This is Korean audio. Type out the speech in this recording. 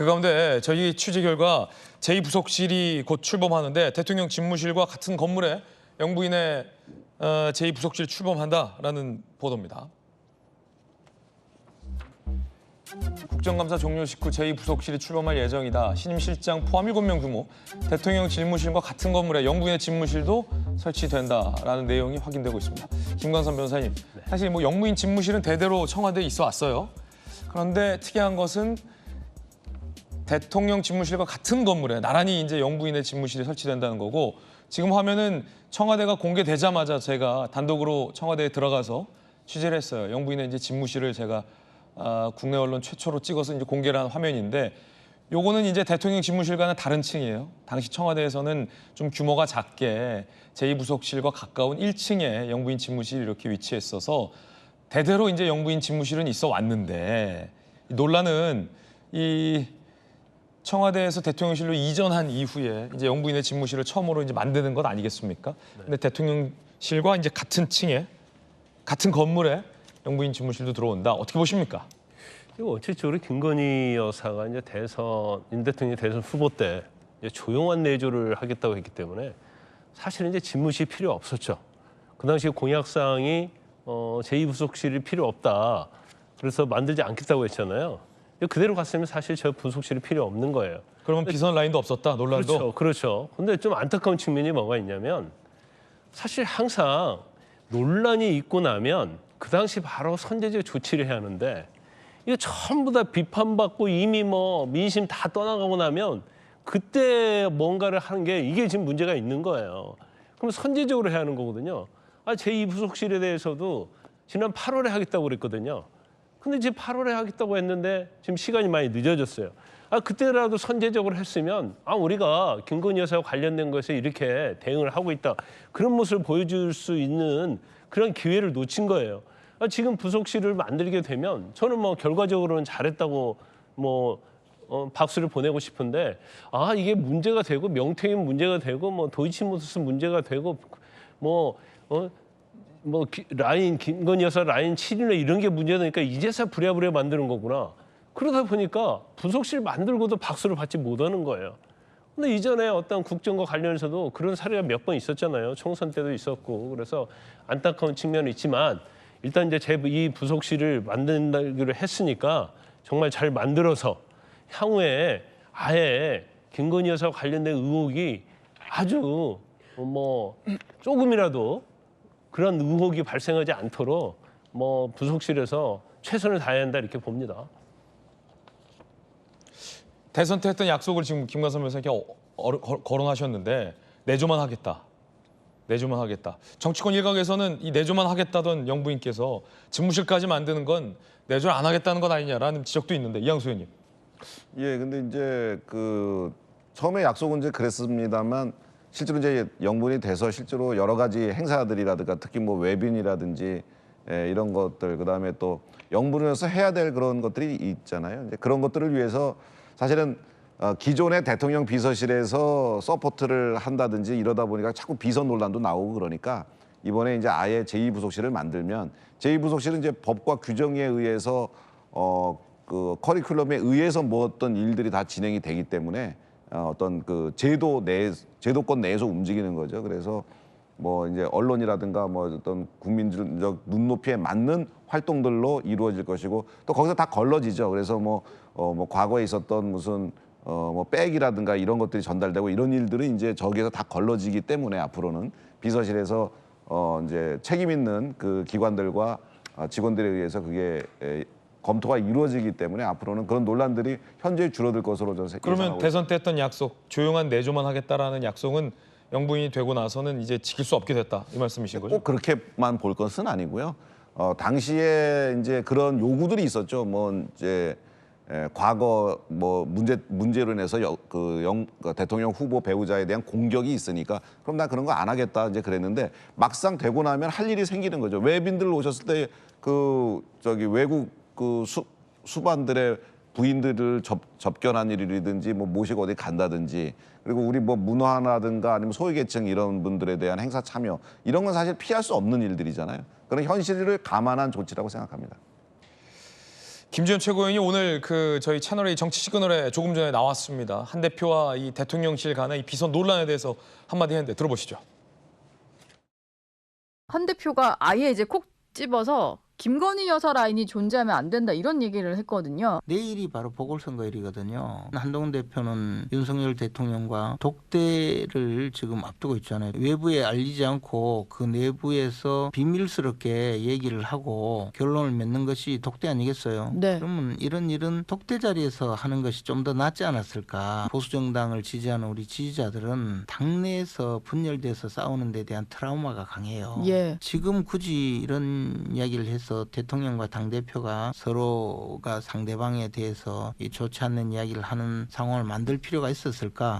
그 가운데 저희 취재 결과 제2부속실이 곧 출범하는데 대통령 집무실과 같은 건물에 영부인의 어, 제2부속실 출범한다라는 보도입니다. 국정감사 종료 직후 제2부속실이 출범할 예정이다. 신임 실장 포함 7명 규모 대통령 집무실과 같은 건물에 영부인의 집무실도 설치된다라는 내용이 확인되고 있습니다. 김광선 변호사님, 사실 뭐 영부인 집무실은 대대로 청와대에 있어 왔어요. 그런데 특이한 것은 대통령 집무실과 같은 건물에 나란히 이제 영부인의 집무실이 설치된다는 거고 지금 화면은 청와대가 공개되자마자 제가 단독으로 청와대에 들어가서 취재를 했어요. 영부인의 이제 집무실을 제가 아, 국내 언론 최초로 찍어서 이제 공개를 한 화면인데 요거는 이제 대통령 집무실과는 다른 층이에요. 당시 청와대에서는 좀 규모가 작게 제2부속실과 가까운 1층에 영부인 집무실이 이렇게 위치했어서 대대로 이제 영부인 집무실은 있어 왔는데 이 논란은 이 청와대에서 대통령실로 이전한 이후에 이제 영부인의 집무실을 처음으로 이제 만드는 것 아니겠습니까? 근데 대통령실과 이제 같은 층에 같은 건물에 영부인 집무실도 들어온다. 어떻게 보십니까? 이거 원칙적으로 김건희 여사가 이제 대선 윤 대통령 대선 후보 때 이제 조용한 내조를 하겠다고 했기 때문에 사실은 이제 집무실 필요 없었죠. 그 당시 공약사항이 어, 제2부속실이 필요 없다. 그래서 만들지 않겠다고 했잖아요. 그대로 갔으면 사실 저 부속실이 필요 없는 거예요. 그러면 비선 라인도 없었다. 논란도. 그렇죠. 그렇죠. 근데 좀 안타까운 측면이 뭐가 있냐면 사실 항상 논란이 있고 나면 그 당시 바로 선제적 조치를 해야 하는데 이거 전부 다 비판받고 이미 뭐 민심 다 떠나가고 나면 그때 뭔가를 하는 게 이게 지금 문제가 있는 거예요. 그럼 선제적으로 해야 하는 거거든요. 아, 제2부속실에 대해서도 지난 8월에 하겠다고 그랬거든요. 근데 지금 8월에 하겠다고 했는데 지금 시간이 많이 늦어졌어요. 아 그때라도 선제적으로 했으면 아 우리가 김건희 여사와 관련된 것에 이렇게 대응을 하고 있다 그런 모습을 보여줄 수 있는 그런 기회를 놓친 거예요. 아, 지금 부속실을 만들게 되면 저는 뭐 결과적으로는 잘했다고 뭐 어, 박수를 보내고 싶은데 아 이게 문제가 되고 명태균 문제가 되고 뭐 도이치모터스 문제가 되고 뭐 어, 뭐 기- 라인 김건희 여사 라인 7위나 이런 게 문제되니까 이제서 부랴부랴 만드는 거구나. 그러다 보니까 부속실 만들고도 박수를 받지 못하는 거예요. 근데 이전에 어떤 국정과 관련해서도 그런 사례가 몇 번 있었잖아요. 총선 때도 있었고 그래서 안타까운 측면은 있지만 일단 이제 제 이 부속실을 만든다기로 했으니까 정말 잘 만들어서 향후에 아예 김건희 여사와 관련된 의혹이 아주 뭐 조금이라도 그런 의혹이 발생하지 않도록 뭐 부속실에서 최선을 다해야 한다 이렇게 봅니다. 대선 때 했던 약속을 지금 김관선 변호사님께 어, 어, 거- 거론하셨는데 내조만 하겠다. 내조만 하겠다. 정치권 일각에서는 이 내조만 하겠다던 영부인께서 집무실까지 만드는 건 내조를 안 하겠다는 것 아니냐라는 지적도 있는데 이양수 의원님. 예, 근데 이제 그 처음에 약속은 이제 그랬습니다만 실제로 이제 영분이 돼서 실제로 여러 가지 행사들이라든가 특히 뭐 웨빈이라든지 예, 이런 것들 그다음에 또 영분에서 해야 될 그런 것들이 있잖아요. 이제 그런 것들을 위해서 사실은 어, 기존의 대통령 비서실에서 서포트를 한다든지 이러다 보니까 자꾸 비선 논란도 나오고 그러니까 이번에 이제 아예 제2부속실을 만들면 제2부속실은 이제 법과 규정에 의해서 어, 그 커리큘럼에 의해서 뭐 어떤 일들이 다 진행이 되기 때문에 어, 어떤 그 제도 내 제도권 내에서 움직이는 거죠. 그래서 뭐 이제 언론이라든가 뭐 어떤 국민적 눈높이에 맞는 활동들로 이루어질 것이고 또 거기서 다 걸러지죠. 그래서 뭐 어 뭐 과거에 있었던 무슨 어 뭐 백이라든가 이런 것들이 전달되고 이런 일들은 이제 저기에서 다 걸러지기 때문에 앞으로는 비서실에서 어 이제 책임 있는 그 기관들과 어, 직원들에 의해서 그게 에, 검토가 이루어지기 때문에 앞으로는 그런 논란들이 현저히 줄어들 것으로 저는 그러면 예상하고 대선 때 했던 약속 조용한 내조만 하겠다라는 약속은 영부인이 되고 나서는 이제 지킬 수 없게 됐다 이 말씀이신 거죠? 꼭 그렇게만 볼 것은 아니고요. 어, 당시에 이제 그런 요구들이 있었죠. 뭐 이제 에, 과거 뭐 문제 문제로 인해서 여, 그 영, 그 대통령 후보 배우자에 대한 공격이 있으니까 그럼 나 그런 거 안 하겠다 이제 그랬는데 막상 되고 나면 할 일이 생기는 거죠. 외빈들 오셨을 때 그 저기 외국 그 수, 수반들의 부인들을 접, 접견한 일이든지 뭐 모시고 어디 간다든지 그리고 우리 뭐 문화라든가 아니면 소외계층 이런 분들에 대한 행사 참여 이런 건 사실 피할 수 없는 일들이잖아요. 그런 현실을 감안한 조치라고 생각합니다. 김지현 최고위원이 오늘 그 저희 채널의 정치 시그널에 조금 전에 나왔습니다. 한 대표와 이 대통령실 간의 이 비선 논란에 대해서 한마디 했는데 들어보시죠. 한 대표가 아예 이제 콕 집어서 김건희 여사 라인이 존재하면 안 된다 이런 얘기를 했거든요. 내일이 바로 보궐선거일이거든요. 한동훈 대표는 윤석열 대통령과 독대를 지금 앞두고 있잖아요. 외부에 알리지 않고 그 내부에서 비밀스럽게 얘기를 하고 결론을 맺는 것이 독대 아니겠어요? 네. 그러면 이런 일은 독대 자리에서 하는 것이 좀 더 낫지 않았을까? 보수 정당을 지지하는 우리 지지자들은 당내에서 분열돼서 싸우는 데 대한 트라우마가 강해요. 예. 지금 굳이 이런 이야기를 해서 대통령과 당 대표가 서로가 상대방에 대해서 이 좋지 않는 이야기를 하는 상황을 만들 필요가 있었을까?